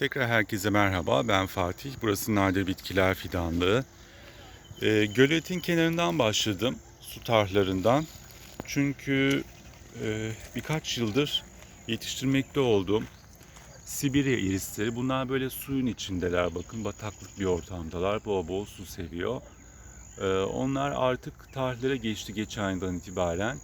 Tekrar herkese merhaba. Ben Fatih. Burası Nadir Bitkiler Fidanlığı. Ee, göletin kenarından başladım. Su tarhlarından. Çünkü e, birkaç yıldır yetiştirmekte olduğum Sibirya irisleri. Bunlar böyle suyun içindeler. Bakın bataklık bir ortamdalar. Bol bol su seviyor. Ee, onlar artık tarhlara geçti geçen yıldan itibaren.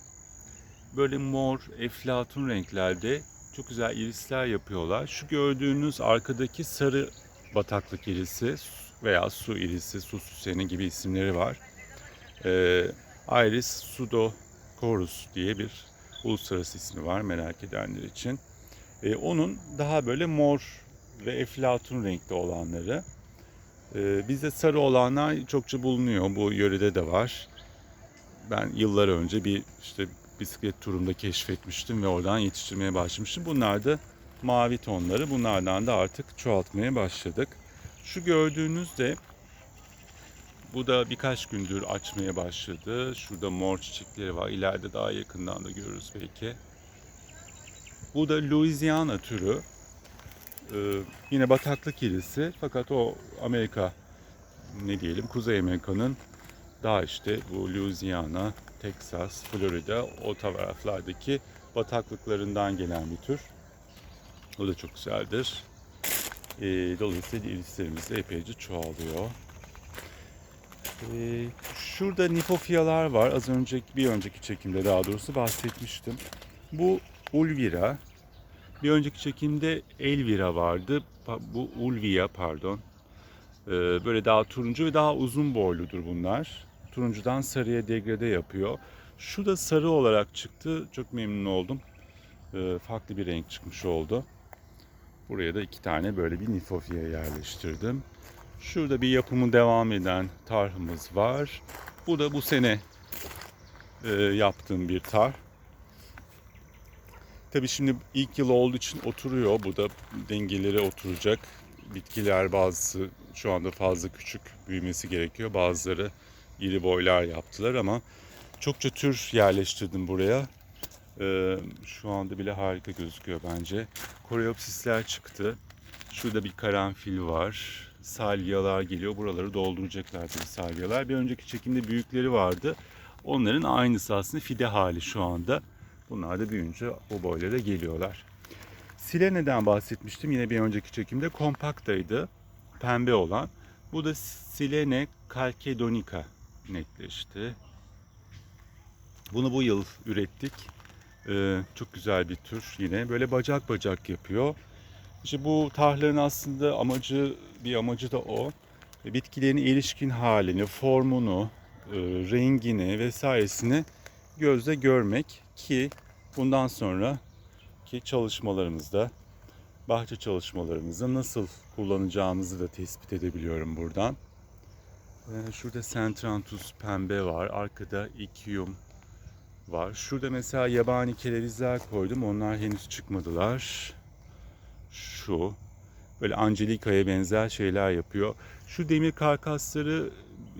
Böyle mor, eflatun renklerde çok güzel irisler yapıyorlar. Şu gördüğünüz arkadaki sarı bataklık irisi veya su irisi, su süseni gibi isimleri var. Ee, Iris sudochorus diye bir uluslararası ismi var merak edenler için. Ee, onun daha böyle mor ve eflatun renkli olanları. Ee, bizde sarı olanlar çokça bulunuyor. Bu yörede de var. Ben yıllar önce bir işte bisiklet turumda keşfetmiştim ve oradan yetiştirmeye başlamıştım. Bunlar da mavi tonları. Bunlardan da artık çoğaltmaya başladık. Şu gördüğünüz de bu da birkaç gündür açmaya başladı. Şurada mor çiçekleri var. İleride daha yakından da görürüz belki. Bu da Louisiana türü. Ee, yine bataklık irisi. Fakat o Amerika ne diyelim Kuzey Amerika'nın daha işte bu Louisiana, Texas, Florida o taraflardaki bataklıklarından gelen bir tür. O da çok güzeldir. Ee, dolayısıyla irislerimiz de epeyce çoğalıyor. Ee, şurada nifofiyalar var. Az önceki bir önceki çekimde daha doğrusu bahsetmiştim. Bu ulvira. Bir önceki çekimde elvira vardı. Bu ulvia pardon. Ee, böyle daha turuncu ve daha uzun boyludur bunlar. Turuncudan sarıya degrade yapıyor. Şu da sarı olarak çıktı. Çok memnun oldum. Ee, farklı bir renk çıkmış oldu. Buraya da iki tane böyle bir nifofya yerleştirdim. Şurada bir yapımı devam eden tarhımız var. Bu da bu sene e, yaptığım bir tar. Tabii şimdi ilk yıl olduğu için oturuyor. Bu da dengeleri oturacak. Bitkiler bazısı şu anda fazla küçük büyümesi gerekiyor. Bazıları iri boylar yaptılar ama çokça tür yerleştirdim buraya. Ee, şu anda bile harika gözüküyor bence. Koreopsisler çıktı. Şurada bir karanfil var. Salyalar geliyor. Buraları dolduracaklar tabii salyalar. Bir önceki çekimde büyükleri vardı. Onların aynısı aslında fide hali şu anda. Bunlar da büyüyünce o boylara geliyorlar. Silene'den bahsetmiştim yine bir önceki çekimde. Kompaktaydı. Pembe olan. Bu da Silene calcedonica netleşti. Bunu bu yıl ürettik. Ee, çok güzel bir tür yine. Böyle bacak bacak yapıyor. İşte bu tarhların aslında amacı bir amacı da o. E, Bitkilerin erişkin halini, formunu, e, rengini vesairesini gözle görmek ki bundan sonra ki çalışmalarımızda bahçe çalışmalarımızda nasıl kullanacağımızı da tespit edebiliyorum buradan. Ee, Şurada Centranthus pembe var. Arkada Ikium var. Şurada mesela yabani kerevizler koydum. Onlar henüz çıkmadılar. Şu. Böyle Angelika'ya benzer şeyler yapıyor. Şu demir karkasları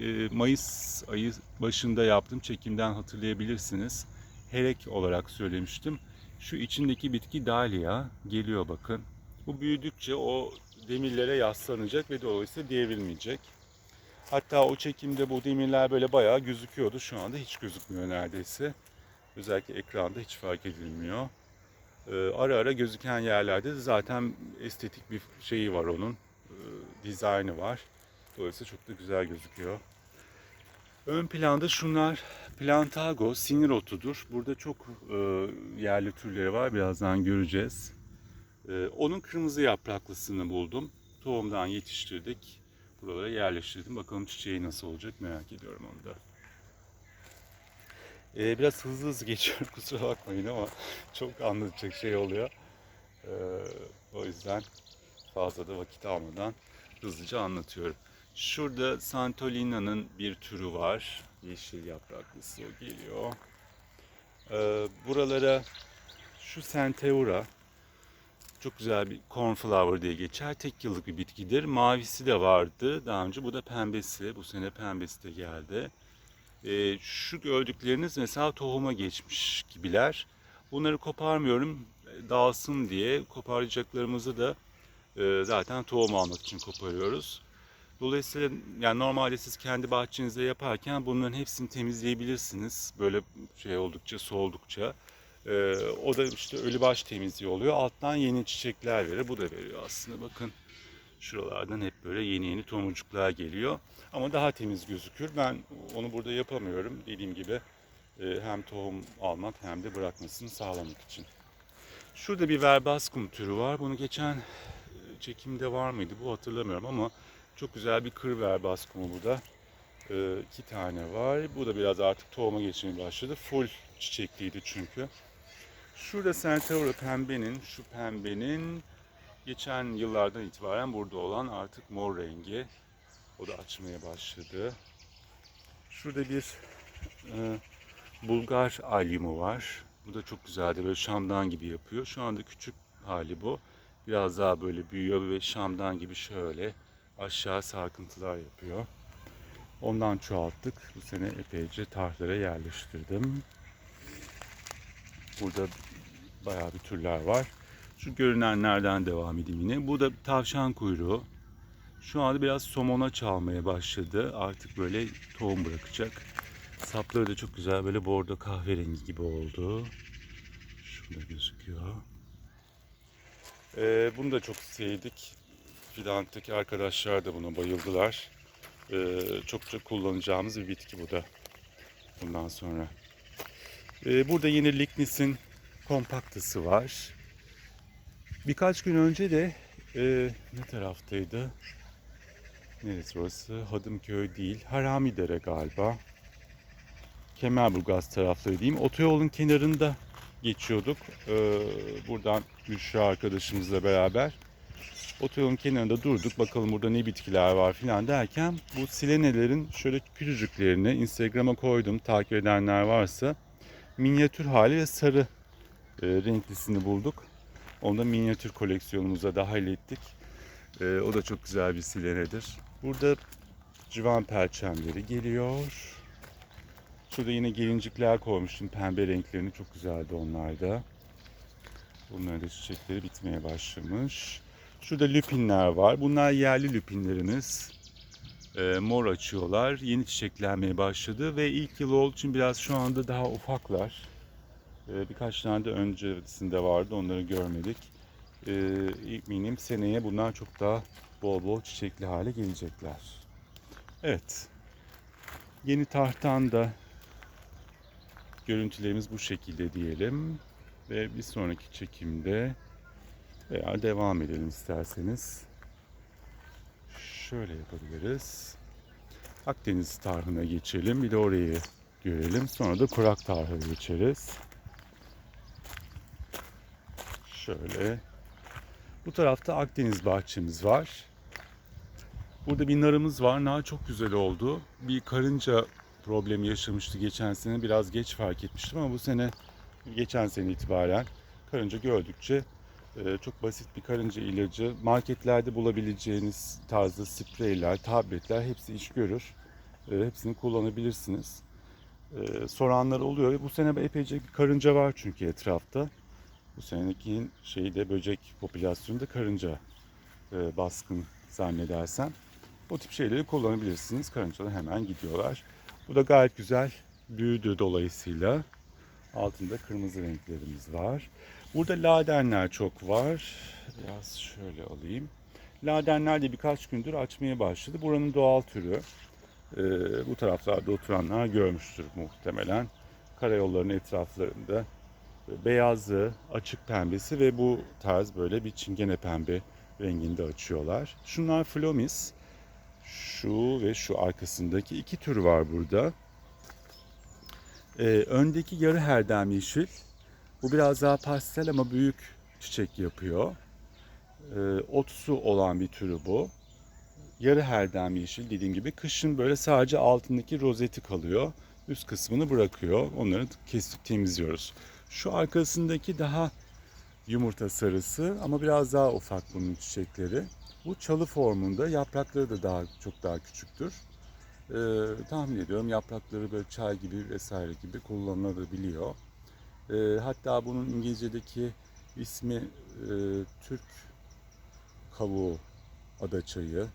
e, Mayıs ayı başında yaptım. Çekimden hatırlayabilirsiniz. Herek olarak söylemiştim. Şu içindeki bitki Dahlia geliyor bakın. Bu büyüdükçe o demirlere yaslanacak ve dolayısıyla devrilmeyecek. Hatta o çekimde bu demirler böyle bayağı gözüküyordu. Şu anda hiç gözükmüyor neredeyse. Özellikle ekranda hiç fark edilmiyor. Ee, ara ara gözüken yerlerde de zaten estetik bir şeyi var onun. Ee, dizaynı var. Dolayısıyla çok da güzel gözüküyor. Ön planda şunlar Plantago sinir otudur. Burada çok e, yerli türleri var. Birazdan göreceğiz. E, onun kırmızı yapraklısını buldum. Tohumdan yetiştirdik. Buralara yerleştirdim. Bakalım çiçeği nasıl olacak merak ediyorum onu da. E, biraz hızlı hızlı geçiyorum kusura bakmayın ama çok anlatacak şey oluyor. E, o yüzden fazla da vakit almadan hızlıca anlatıyorum. Şurada Santolina'nın bir türü var. Yeşil yapraklısı o geliyor. Ee, buralara şu Centeura çok güzel bir cornflower diye geçer. Tek yıllık bir bitkidir. Mavisi de vardı daha önce. Bu da pembesi. Bu sene pembesi de geldi. Ee, şu gördükleriniz mesela tohuma geçmiş gibiler. Bunları koparmıyorum dağılsın diye. Koparacaklarımızı da e, zaten tohum almak için koparıyoruz. Dolayısıyla yani normalde siz kendi bahçenizde yaparken bunların hepsini temizleyebilirsiniz. Böyle şey oldukça, soğudukça. Ee, o da işte ölü baş temizliği oluyor. Alttan yeni çiçekler verir. Bu da veriyor aslında. Bakın şuralardan hep böyle yeni yeni tomurcuklar geliyor. Ama daha temiz gözükür. Ben onu burada yapamıyorum. Dediğim gibi e, hem tohum almak hem de bırakmasını sağlamak için. Şurada bir verbaskum türü var. Bunu geçen e, çekimde var mıydı bu hatırlamıyorum ama çok güzel bir kır verbaskumu bu da. E, iki tane var. Bu da biraz artık tohuma geçmeye başladı. Full çiçekliydi çünkü. Şurada Centauro pembenin, şu pembenin geçen yıllardan itibaren burada olan artık mor rengi. O da açmaya başladı. Şurada bir e, Bulgar alyumu var. Bu da çok güzeldi. Böyle şamdan gibi yapıyor. Şu anda küçük hali bu. Biraz daha böyle büyüyor ve şamdan gibi şöyle aşağı sarkıntılar yapıyor. Ondan çoğalttık. Bu sene epeyce tarhlara yerleştirdim. Burada bayağı bir türler var. Şu görünenlerden devam edeyim yine. Bu da tavşan kuyruğu. Şu anda biraz somona çalmaya başladı. Artık böyle tohum bırakacak. Sapları da çok güzel böyle bordo kahverengi gibi oldu. Şurada gözüküyor. Ee, bunu da çok sevdik. Fidan'daki arkadaşlar da buna bayıldılar. Ee, çokça kullanacağımız bir bitki bu da. Bundan sonra. Ee, burada yine Lignis'in kompaktası var. Birkaç gün önce de e, ne taraftaydı? Neresi orası? Hadımköy değil. Haramidere galiba. Kemerburgaz tarafları diyeyim. Otoyolun kenarında geçiyorduk. Ee, buradan Büşra arkadaşımızla beraber. Otoyolun kenarında durduk. Bakalım burada ne bitkiler var filan derken bu silenelerin şöyle küçücüklerini Instagram'a koydum. Takip edenler varsa minyatür hali ve sarı e, renklisini bulduk. Onu da minyatür koleksiyonumuza dahil ettik. E, o da çok güzel bir silenedir. Burada civan perçemleri geliyor. Şurada yine gelincikler koymuştum. Pembe renklerini çok güzeldi onlar da. Bunların da çiçekleri bitmeye başlamış. Şurada lüpinler var. Bunlar yerli lüpinlerimiz. E, mor açıyorlar. Yeni çiçeklenmeye başladı ve ilk yıl olduğu için biraz şu anda daha ufaklar. E, birkaç tane de öncesinde vardı. Onları görmedik. E, eminim seneye bunlar çok daha bol bol çiçekli hale gelecekler. Evet. Yeni tarhtan da görüntülerimiz bu şekilde diyelim. Ve bir sonraki çekimde veya devam edelim isterseniz. Şöyle yapabiliriz. Akdeniz tarhına geçelim. Bir de orayı görelim. Sonra da kurak tarhına geçeriz. Şöyle. Bu tarafta Akdeniz bahçemiz var. Burada bir narımız var. Nar çok güzel oldu. Bir karınca problemi yaşamıştı geçen sene. Biraz geç fark etmiştim ama bu sene geçen sene itibaren karınca gördükçe çok basit bir karınca ilacı. Marketlerde bulabileceğiniz tarzda spreyler, tabletler hepsi iş görür. E, hepsini kullanabilirsiniz. E, soranlar oluyor ve bu sene epeyce bir karınca var çünkü etrafta. Bu seneki şeyi de böcek popülasyonunda karınca e, baskın zannedersem. O tip şeyleri kullanabilirsiniz. Karıncalar hemen gidiyorlar. Bu da gayet güzel büyüdü dolayısıyla. Altında kırmızı renklerimiz var. Burada ladenler çok var. Biraz şöyle alayım. Ladenler de birkaç gündür açmaya başladı. Buranın doğal türü. Ee, bu taraflarda oturanlar görmüştür muhtemelen. Karayolların etraflarında beyazı, açık pembesi ve bu tarz böyle bir çingene pembe renginde açıyorlar. Şunlar flomis. Şu ve şu arkasındaki iki tür var burada. Ee, öndeki yarı herdem yeşil. Bu biraz daha pastel ama büyük çiçek yapıyor. Ee, otsu olan bir türü bu. Yarı herdem yeşil dediğim gibi kışın böyle sadece altındaki rozeti kalıyor. Üst kısmını bırakıyor. Onları kesip temizliyoruz. Şu arkasındaki daha yumurta sarısı ama biraz daha ufak bunun çiçekleri. Bu çalı formunda yaprakları da daha çok daha küçüktür. Ee, tahmin ediyorum yaprakları böyle çay gibi vesaire gibi kullanılabiliyor. Ee, hatta bunun İngilizce'deki ismi e, Türk kavuğu adaçayı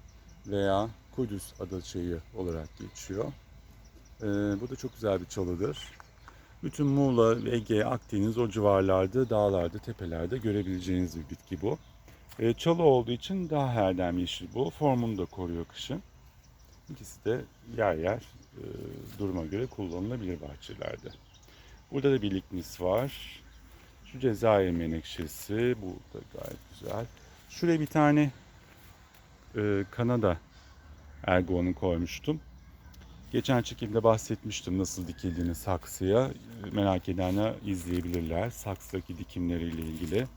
veya Kudüs adaçayı olarak geçiyor. Ee, bu da çok güzel bir çalıdır. Bütün Muğla, Ege, Akdeniz o civarlarda, dağlarda, tepelerde görebileceğiniz bir bitki bu. Ee, çalı olduğu için daha herdem yeşil bu. Formunu da koruyor kışın. İkisi de yer yer e, duruma göre kullanılabilir bahçelerde. Burada da bir lignis var. Şu Cezayir menekşesi. Bu da gayet güzel. Şuraya bir tane e, Kanada ergoğunu koymuştum. Geçen çekimde bahsetmiştim nasıl dikildiğini saksıya. Merak edenler izleyebilirler. Saksıdaki dikimleriyle ilgili.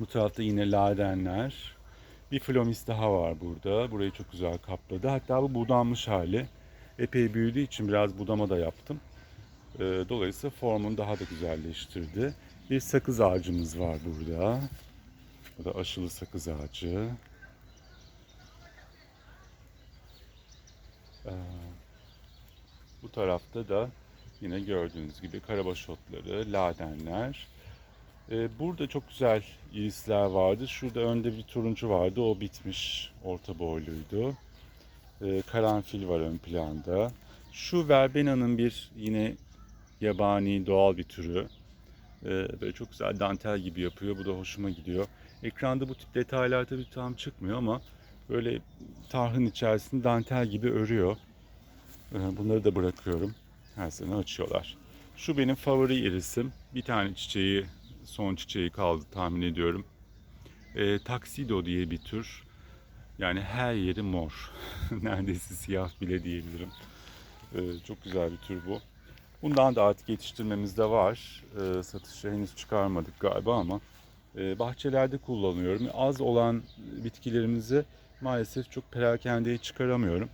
Bu tarafta yine ladenler. Bir flomis daha var burada. Burayı çok güzel kapladı. Hatta bu budanmış hali. Epey büyüdüğü için biraz budama da yaptım. E, Dolayısıyla formunu daha da güzelleştirdi. Bir sakız ağacımız var burada. Bu da aşılı sakız ağacı. Ee, Bu tarafta da yine gördüğünüz gibi karabaş otları, ladenler. Ee, Burada çok güzel irisler vardı. Şurada önde bir turuncu vardı. O bitmiş. Orta boyluydu. Ee, Karanfil var ön planda. Şu verbena'nın bir yine yabani doğal bir türü. Ee, Böyle çok güzel dantel gibi yapıyor. Bu da hoşuma gidiyor. Ekranda bu tip detaylar tabii tam çıkmıyor ama böyle tarhın içerisinde dantel gibi örüyor. Ee, Bunları da bırakıyorum. Her sene açıyorlar. Şu benim favori irisim. Bir tane çiçeği, son çiçeği kaldı tahmin ediyorum. Ee, Taksido diye bir tür. Yani her yeri mor. Neredeyse siyah bile diyebilirim. Ee, çok güzel bir tür bu. Bundan da artık yetiştirmemiz de var. Ee, satışa henüz çıkarmadık galiba ama e, bahçelerde kullanıyorum. Az olan bitkilerimizi maalesef çok perakendeye çıkaramıyorum.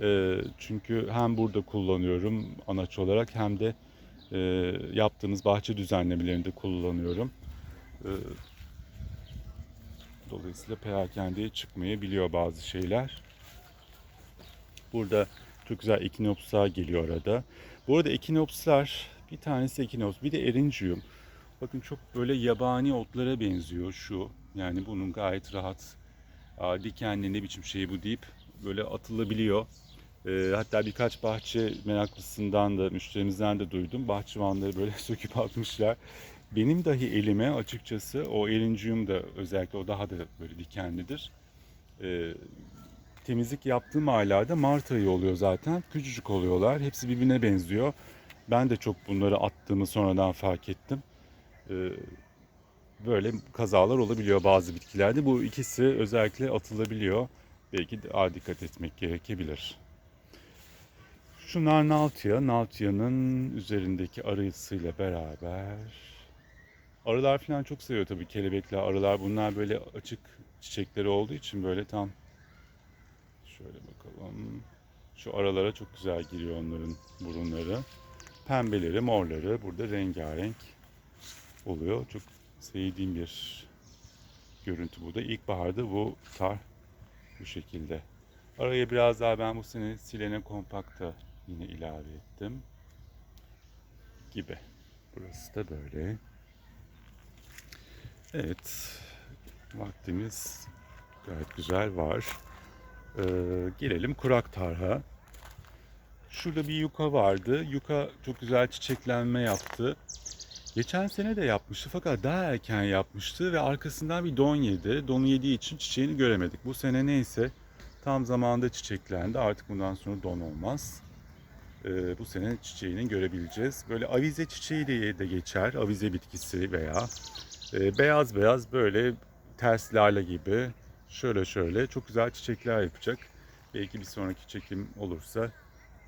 E, çünkü hem burada kullanıyorum anaç olarak hem de e, yaptığımız bahçe düzenlemelerinde kullanıyorum. E, dolayısıyla perakendeye çıkmayabiliyor bazı şeyler. Burada çok güzel ekinopslar geliyor arada. Bu arada ekinopslar bir tanesi ekinops bir de erincium. Bakın çok böyle yabani otlara benziyor şu. Yani bunun gayet rahat dikenli ne biçim şey bu deyip böyle atılabiliyor. Ee, hatta birkaç bahçe meraklısından da müşterimizden de duydum. Bahçıvanları böyle söküp atmışlar. Benim dahi elime açıkçası o erincium da özellikle o daha da böyle dikenlidir. Ee, temizlik yaptığım aylarda Mart ayı oluyor zaten. Küçücük oluyorlar. Hepsi birbirine benziyor. Ben de çok bunları attığımı sonradan fark ettim. Ee, böyle kazalar olabiliyor bazı bitkilerde. Bu ikisi özellikle atılabiliyor. Belki daha dikkat etmek gerekebilir. Şunlar Naltia. Naltia'nın üzerindeki arısıyla beraber. Arılar falan çok seviyor tabii kelebekler, arılar. Bunlar böyle açık çiçekleri olduğu için böyle tam şöyle bakalım. Şu aralara çok güzel giriyor onların burunları. Pembeleri, morları burada rengarenk oluyor. Çok sevdiğim bir görüntü bu da. İlkbaharda bu tar bu şekilde. Araya biraz daha ben bu sene Silene Kompakta yine ilave ettim. Gibi. Burası da böyle. Evet. Vaktimiz gayet güzel var. Ee, gelelim kurak tarha. Şurada bir yuka vardı. Yuka çok güzel çiçeklenme yaptı. Geçen sene de yapmıştı fakat daha erken yapmıştı ve arkasından bir don yedi. Donu yediği için çiçeğini göremedik. Bu sene neyse tam zamanında çiçeklendi. Artık bundan sonra don olmaz. Ee, bu sene çiçeğini görebileceğiz. Böyle avize çiçeği diye de geçer. Avize bitkisi veya e, beyaz beyaz böyle ters lale gibi şöyle şöyle çok güzel çiçekler yapacak. Belki bir sonraki çekim olursa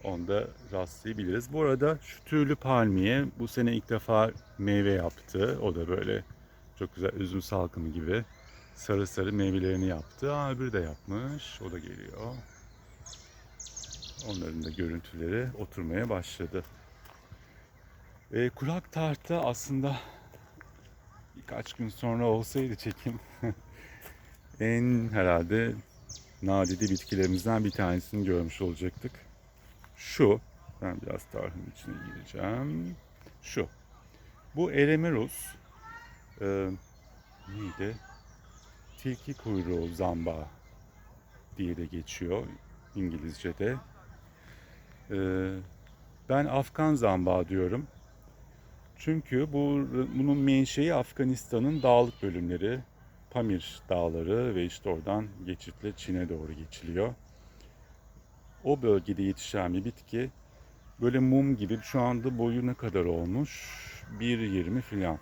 onda rastlayabiliriz. Bu arada şu tüylü palmiye bu sene ilk defa meyve yaptı. O da böyle çok güzel üzüm salkımı gibi sarı sarı meyvelerini yaptı. Aa, öbürü de yapmış. O da geliyor. Onların da görüntüleri oturmaya başladı. E, kurak tarhta aslında birkaç gün sonra olsaydı çekim en herhalde nadide bitkilerimizden bir tanesini görmüş olacaktık. Şu, ben biraz tarhın içine gireceğim. Şu, bu Eremerus, e, neydi? tilki kuyruğu zambağı diye de geçiyor İngilizce'de. Ee, ben Afgan zambağı diyorum. Çünkü bu bunun menşei Afganistan'ın dağlık bölümleri, Pamir dağları ve işte oradan geçitle Çin'e doğru geçiliyor. O bölgede yetişen bir bitki böyle mum gibi şu anda boyu ne kadar olmuş? 1.20 filan.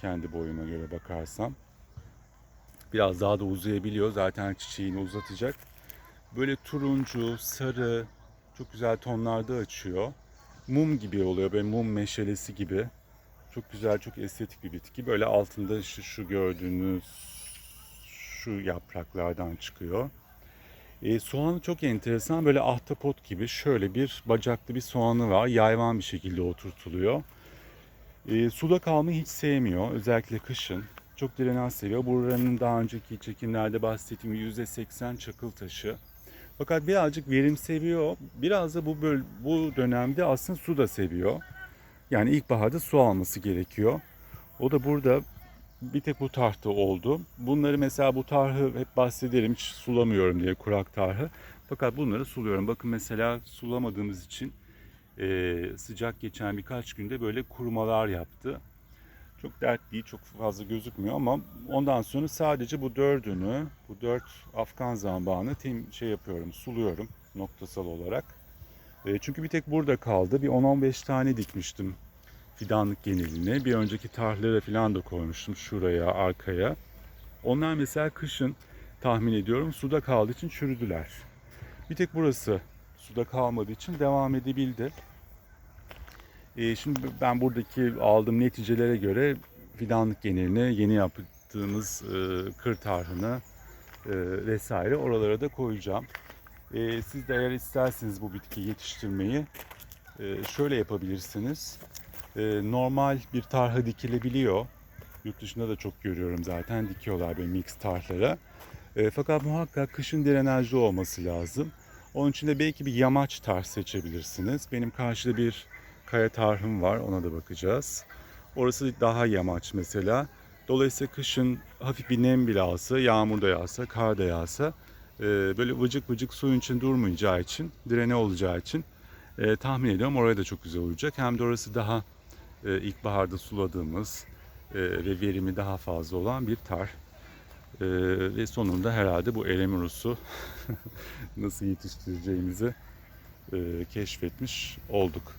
Kendi boyuma göre bakarsam. Biraz daha da uzayabiliyor. Zaten çiçeğini uzatacak. Böyle turuncu, sarı, çok güzel tonlarda açıyor. Mum gibi oluyor. Böyle mum meşalesi gibi. Çok güzel, çok estetik bir bitki. Böyle altında işte şu gördüğünüz şu yapraklardan çıkıyor. E, soğanı çok enteresan. Böyle ahtapot gibi şöyle bir bacaklı bir soğanı var. Yayvan bir şekilde oturtuluyor. E, suda kalmayı hiç sevmiyor. Özellikle kışın. Çok direnç seviyor. Buranın daha önceki çekimlerde bahsettiğim gibi %80 çakıl taşı. Fakat birazcık verim seviyor. Biraz da bu böl bu dönemde aslında su da seviyor. Yani ilkbaharda su alması gerekiyor. O da burada bir tek bu tahta oldu. Bunları mesela bu tarhı hep bahsederim hiç sulamıyorum diye kurak tarhı. Fakat bunları suluyorum. Bakın mesela sulamadığımız için e, sıcak geçen birkaç günde böyle kurumalar yaptı. Çok dert değil, çok fazla gözükmüyor ama ondan sonra sadece bu dördünü, bu dört Afgan zambağını tem şey yapıyorum, suluyorum noktasal olarak. E, çünkü bir tek burada kaldı. Bir 10-15 tane dikmiştim fidanlık geneline. Bir önceki tarhlara falan da koymuştum şuraya, arkaya. Onlar mesela kışın tahmin ediyorum suda kaldığı için çürüdüler. Bir tek burası suda kalmadığı için devam edebildi. E, şimdi ben buradaki aldığım neticelere göre fidanlık geneline yeni yaptığımız e, kır tarhını e, vesaire oralara da koyacağım. E, siz de eğer isterseniz bu bitkiyi yetiştirmeyi e, şöyle yapabilirsiniz. E, normal bir tarha dikilebiliyor. Yurt dışında da çok görüyorum zaten dikiyorlar böyle mix tarhlara. E, fakat muhakkak kışın drenajlı olması lazım. Onun için de belki bir yamaç tarh seçebilirsiniz. Benim karşıda bir kaya tarhım var ona da bakacağız. Orası daha yamaç mesela. Dolayısıyla kışın hafif bir nem bile alsa, yağmur da yağsa, kar da yağsa böyle vıcık vıcık suyun için durmayacağı için, direne olacağı için e, tahmin ediyorum oraya da çok güzel olacak. Hem de orası daha e, ilkbaharda suladığımız e, ve verimi daha fazla olan bir tar. E, ve sonunda herhalde bu Elemirus'u nasıl yetiştireceğimizi e, keşfetmiş olduk.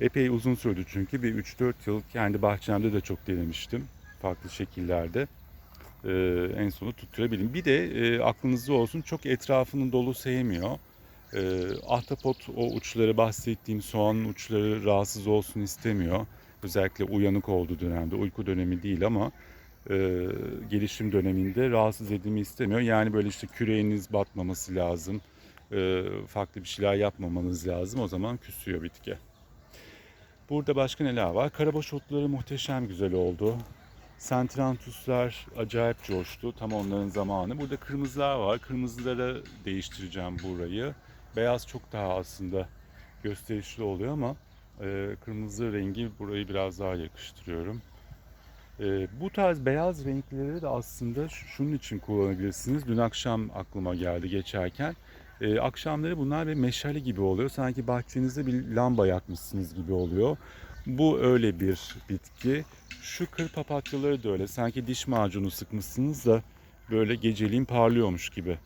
Epey uzun sürdü çünkü bir 3-4 yıl kendi bahçemde de çok denemiştim. Farklı şekillerde. Ee, en sonu tutturabildim. Bir de e, aklınızda olsun çok etrafını dolu sevmiyor. Ee, ahtapot o uçları bahsettiğim soğanın uçları rahatsız olsun istemiyor. Özellikle uyanık olduğu dönemde uyku dönemi değil ama e, gelişim döneminde rahatsız edilmeyi istemiyor. Yani böyle işte küreğiniz batmaması lazım. E, farklı bir şeyler yapmamanız lazım. O zaman küsüyor bitki. Burada başka neler var? Karabaş otları muhteşem güzel oldu. Sentrantuslar acayip coştu. Tam onların zamanı. Burada kırmızılar var. Kırmızılara değiştireceğim burayı. Beyaz çok daha aslında gösterişli oluyor ama e, kırmızı rengi burayı biraz daha yakıştırıyorum. E, bu tarz beyaz renkleri de aslında şunun için kullanabilirsiniz. Dün akşam aklıma geldi geçerken. E, akşamları bunlar bir meşale gibi oluyor. Sanki bahçenizde bir lamba yakmışsınız gibi oluyor. Bu öyle bir bitki. Şu kır papatyaları da öyle. Sanki diş macunu sıkmışsınız da böyle geceliğin parlıyormuş gibi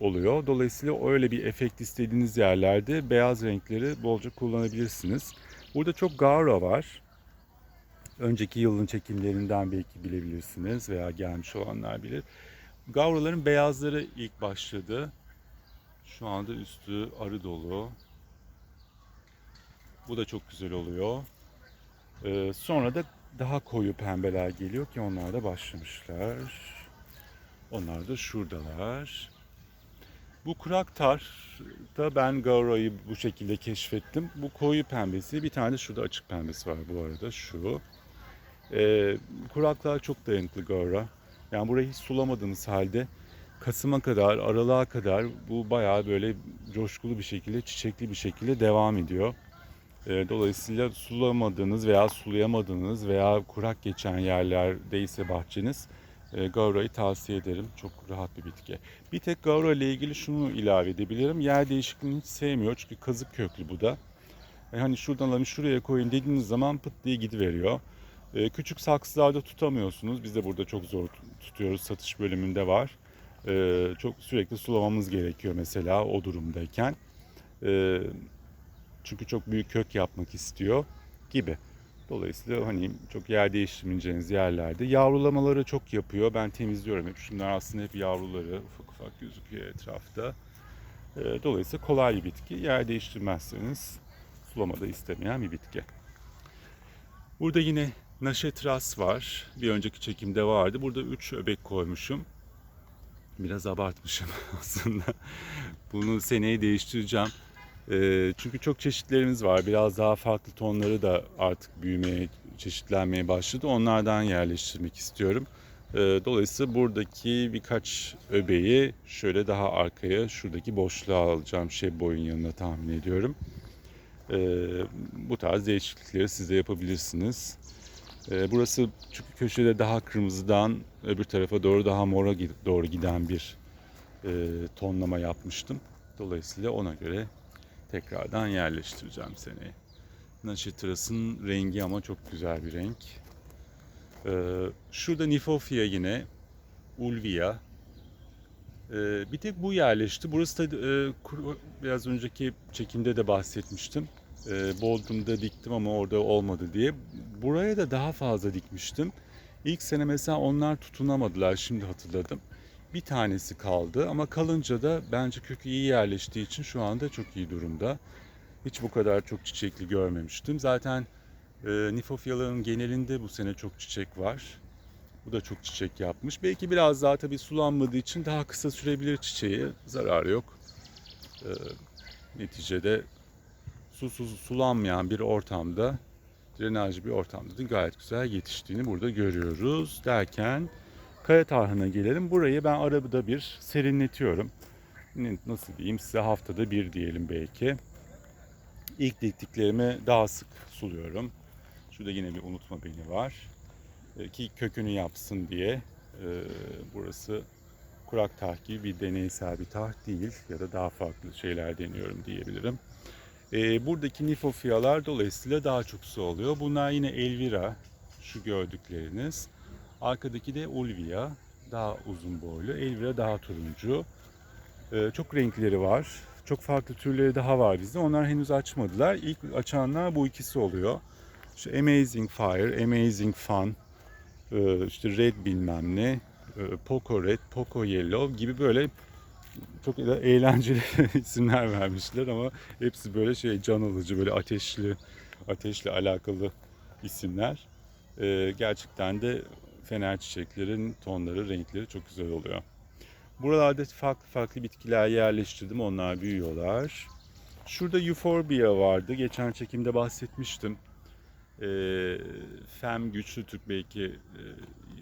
oluyor. Dolayısıyla öyle bir efekt istediğiniz yerlerde beyaz renkleri bolca kullanabilirsiniz. Burada çok gaura var. Önceki yılın çekimlerinden belki bilebilirsiniz veya gelmiş olanlar bilir. Gavraların beyazları ilk başladı. Şu anda üstü arı dolu. Bu da çok güzel oluyor. Ee, sonra da daha koyu pembeler geliyor ki onlar da başlamışlar. Onlar da şuradalar. Bu kurak tar da ben Gaura'yı bu şekilde keşfettim. Bu koyu pembesi, bir tane şurada açık pembesi var bu arada şu. Ee, kuraklığa çok dayanıklı Gaura. Yani burayı hiç sulamadığınız halde Kasım'a kadar, Aralık'a kadar bu bayağı böyle coşkulu bir şekilde, çiçekli bir şekilde devam ediyor. E, Dolayısıyla sulamadığınız veya sulayamadığınız veya kurak geçen yerlerdeyse bahçeniz E, Gaura'yı tavsiye ederim. Çok rahat bir bitki. Bir tek Gaura ile ilgili şunu ilave edebilirim. Yer değişikliğini hiç sevmiyor çünkü kazık köklü bu da. E, hani şuradan alayım şuraya koyun dediğiniz zaman pıt diye gidiveriyor. E, küçük saksılarda tutamıyorsunuz. Biz de burada çok zor tutuyoruz. Satış bölümünde var. Çok sürekli sulamamız gerekiyor mesela o durumdayken. E, çünkü çok büyük kök yapmak istiyor gibi. Dolayısıyla hani çok yer değiştirmeyeceğiniz yerlerde yavrulamaları çok yapıyor. Ben temizliyorum hep. Şunlar aslında hep yavruları ufak ufak gözüküyor etrafta. E, Dolayısıyla kolay bir bitki. Yer değiştirmezseniz sulamada istemeyen bir bitki. Burada yine naşetras var. Bir önceki çekimde vardı. Burada 3 öbek koymuşum. Biraz abartmışım aslında. Bunu seneye değiştireceğim. Ee, çünkü çok çeşitlerimiz var. Biraz daha farklı tonları da artık büyümeye, çeşitlenmeye başladı. Onlardan yerleştirmek istiyorum. Ee, dolayısıyla buradaki birkaç öbeği şöyle daha arkaya, şuradaki boşluğa alacağım şey boyun yanına tahmin ediyorum. Ee, bu tarz değişiklikleri siz de yapabilirsiniz. Burası çünkü köşede daha kırmızıdan öbür tarafa doğru daha mora doğru giden bir e, tonlama yapmıştım. Dolayısıyla ona göre tekrardan yerleştireceğim seneye. Naşitras'ın rengi ama çok güzel bir renk. Ee, şurada Nifofia yine. Ulvia. Ee, bir tek bu yerleşti. Burası da e, biraz önceki çekimde de bahsetmiştim. Ee, Bodrum'da diktim ama orada olmadı diye. Buraya da daha fazla dikmiştim. İlk sene mesela onlar tutunamadılar. Şimdi hatırladım. Bir tanesi kaldı ama kalınca da bence kökü iyi yerleştiği için şu anda çok iyi durumda. Hiç bu kadar çok çiçekli görmemiştim. Zaten e, Nifofyaların genelinde bu sene çok çiçek var. Bu da çok çiçek yapmış. Belki biraz daha tabii sulanmadığı için daha kısa sürebilir çiçeği. Zararı yok. E, neticede susuz sulanmayan bir ortamda drenajlı bir ortamda da gayet güzel yetiştiğini burada görüyoruz. Derken Kaya tarhana gelelim. Burayı ben arabada bir serinletiyorum. Nasıl diyeyim size haftada bir diyelim belki. İlk diktiklerimi daha sık suluyorum. Şurada yine bir unutma beni var. E, Ki kökünü yapsın diye. E, Burası kurak tah gibi bir deneysel bir tah değil. Ya da daha farklı şeyler deniyorum diyebilirim. E, buradaki nifofiyalar dolayısıyla daha çok su oluyor. Bunlar yine Elvira. Şu gördükleriniz. Arkadaki de Ulvia. Daha uzun boylu. Elvira daha turuncu. Ee, çok renkleri var. Çok farklı türleri daha var bizde. Onlar henüz açmadılar. İlk açanlar bu ikisi oluyor. İşte Amazing Fire, Amazing Fun, e, işte Red bilmem ne, e, Poco Red, Poco Yellow gibi böyle çok da eğlenceli isimler vermişler ama hepsi böyle şey can alıcı, böyle ateşli, ateşle alakalı isimler. Ee, gerçekten de fener çiçeklerin tonları, renkleri çok güzel oluyor. Buralarda farklı farklı bitkiler yerleştirdim. Onlar büyüyorlar. Şurada Euphorbia vardı. Geçen çekimde bahsetmiştim. Ee, Fem Güçlü Türk belki e,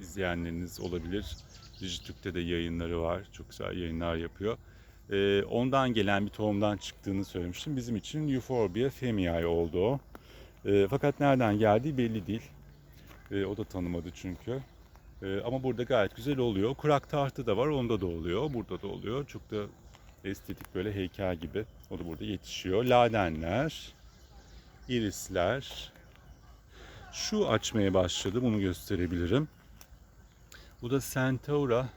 izleyenleriniz olabilir. Dijitürk'te de yayınları var. Çok güzel yayınlar yapıyor. Ee, ondan gelen bir tohumdan çıktığını söylemiştim. Bizim için Euphorbia femiae oldu o. Ee, fakat nereden geldiği belli değil. Ee, o da tanımadı çünkü. Ee, ama burada gayet güzel oluyor. Kurak tahtı da var, onda da oluyor. Burada da oluyor. Çok da estetik böyle heykel gibi. O da burada yetişiyor. Ladenler, irisler. Şu açmaya başladı. Bunu gösterebilirim. Bu da Centaura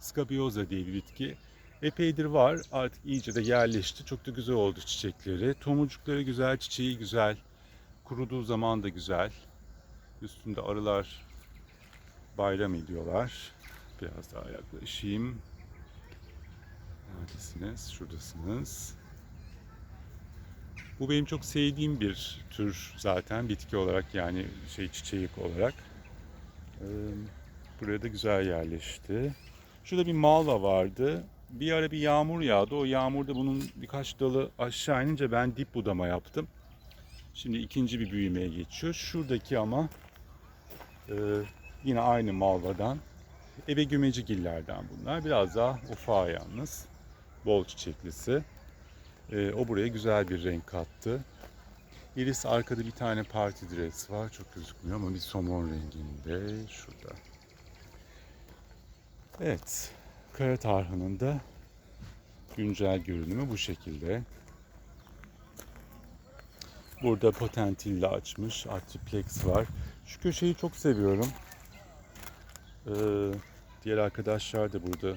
scabiosa diye bir bitki. Epeydir var. Artık iyice de yerleşti. Çok da güzel oldu çiçekleri. Tomurcukları güzel, çiçeği güzel. Kuruduğu zaman da güzel. Üstünde arılar bayram ediyorlar. Biraz daha yaklaşayım. Neredesiniz? Şuradasınız. Bu benim çok sevdiğim bir tür zaten bitki olarak yani şey çiçeği olarak. Ee, buraya da güzel yerleşti. Şurada bir malva vardı. Bir ara bir yağmur yağdı. O yağmurda bunun birkaç dalı aşağı inince ben dip budama yaptım. Şimdi ikinci bir büyümeye geçiyor. Şuradaki ama yine aynı malvadan. Ebe gümecigillerden bunlar. Biraz daha ufağı yalnız. Bol çiçeklisi. E, o buraya güzel bir renk kattı. Iris arkada bir tane parti dress var. Çok gözükmüyor ama bir somon renginde. Şurada. Evet, kara tarhanın da güncel görünümü bu şekilde. Burada potentilla açmış, atriplex var. Şu köşeyi çok seviyorum. Ee, diğer arkadaşlar da burada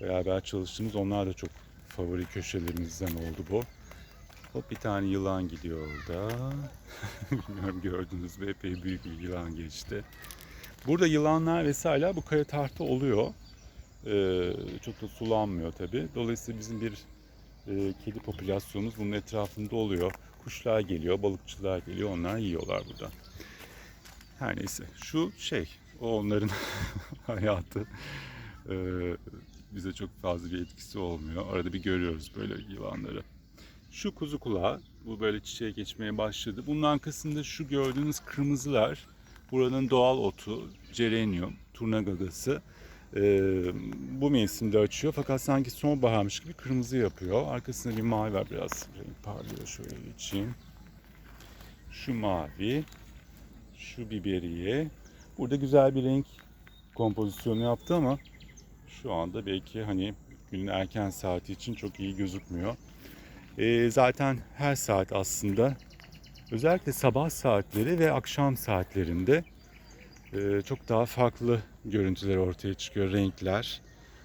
beraber çalıştığımız onlar da çok favori köşelerimizden oldu bu. Hop bir tane yılan gidiyor orada. Bilmiyorum gördünüz mü epey büyük bir yılan geçti. Burada yılanlar vesaire bu kaya tahta oluyor. Ee, çok da sulanmıyor tabi. Dolayısıyla bizim bir e, kedi popülasyonumuz bunun etrafında oluyor. Kuşlar geliyor, balıkçılar geliyor. Onlar yiyorlar burada. Her neyse. Şu şey, o onların hayatı. Ee, bize çok fazla bir etkisi olmuyor. Arada bir görüyoruz böyle yılanları. Şu kuzu kulağı, bu böyle çiçeğe geçmeye başladı. Bunun arkasında şu gördüğünüz kırmızılar, buranın doğal otu, cerenyum, turna gagası. Ee, bu mevsimde açıyor fakat sanki sonbaharmış gibi kırmızı yapıyor. Arkasında bir mavi var biraz parlıyor. Şöyle geçeyim. Şu mavi, şu biberiye. Burada güzel bir renk kompozisyonu yaptı ama şu anda belki hani günün erken saati için çok iyi gözükmüyor. Ee, zaten her saat aslında özellikle sabah saatleri ve akşam saatlerinde e, çok daha farklı görüntüler ortaya çıkıyor, renkler.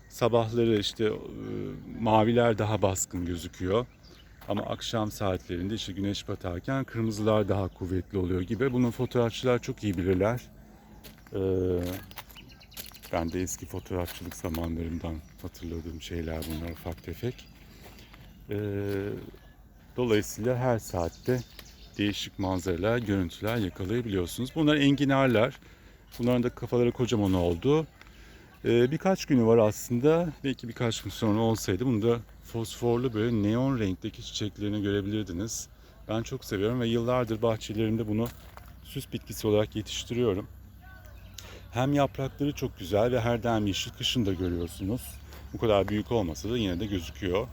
Sabahları işte e, maviler daha baskın gözüküyor. Ama akşam saatlerinde işte güneş batarken kırmızılar daha kuvvetli oluyor gibi. Bunu fotoğrafçılar çok iyi bilirler. Ee, ben de eski fotoğrafçılık zamanlarımdan hatırladığım şeyler bunlar ufak tefek. Ee, dolayısıyla her saatte değişik manzaralar, görüntüler yakalayabiliyorsunuz. Bunlar enginarlar. Bunların da kafaları kocaman oldu. Ee, birkaç günü var aslında. Belki birkaç gün sonra olsaydı bunu da fosforlu böyle neon renkteki çiçeklerini görebilirdiniz. Ben çok seviyorum ve yıllardır bahçelerimde bunu süs bitkisi olarak yetiştiriyorum. Hem yaprakları çok güzel ve her daim yeşil kışın da görüyorsunuz. Bu kadar büyük olmasa da yine de gözüküyor.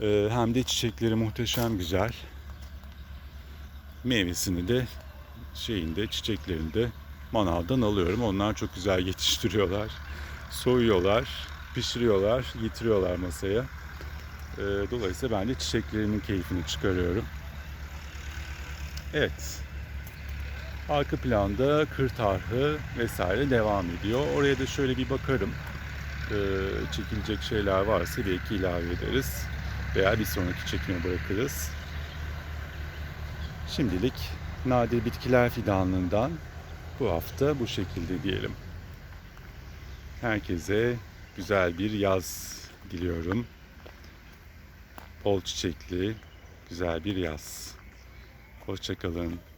Ee, hem de çiçekleri muhteşem güzel. Meyvesini de şeyinde çiçeklerinde manavdan alıyorum. Onlar çok güzel yetiştiriyorlar. Soyuyorlar, pişiriyorlar, getiriyorlar masaya. Ee, dolayısıyla ben de çiçeklerimin keyfini çıkarıyorum. Evet. Arka planda kır tarhı vesaire devam ediyor. Oraya da şöyle bir bakarım. Ee, çekilecek şeyler varsa belki ilave ederiz. Veya bir sonraki çekime bırakırız. Şimdilik nadir bitkiler fidanlığından bu hafta bu şekilde diyelim. Herkese güzel bir yaz diliyorum. Bol çiçekli, güzel bir yaz. Hoşçakalın.